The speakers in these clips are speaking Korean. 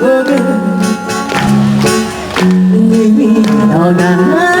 모든 이미 떠나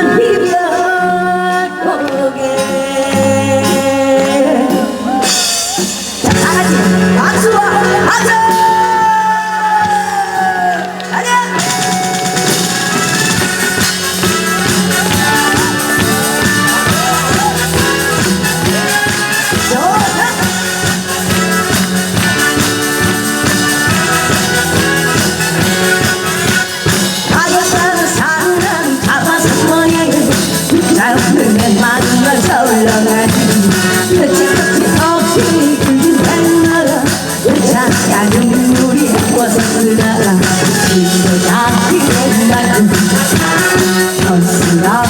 그는 만나 저렁한 며칠밖에 없이 들린 백나라 의자가 눈물이 벗으나라 심도 잡히게 버스럽게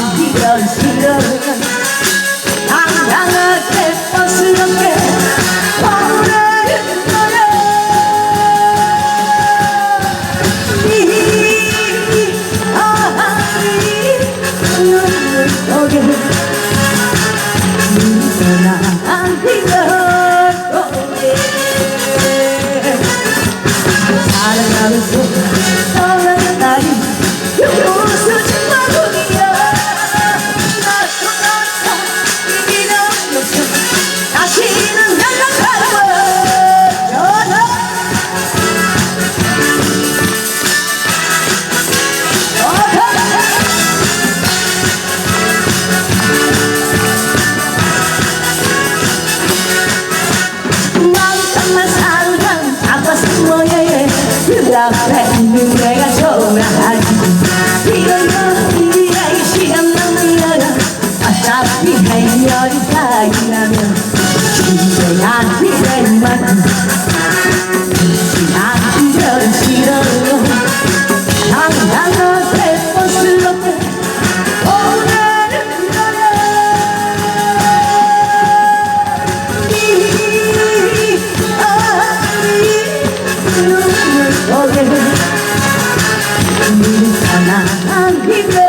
Okay. love. Keep it.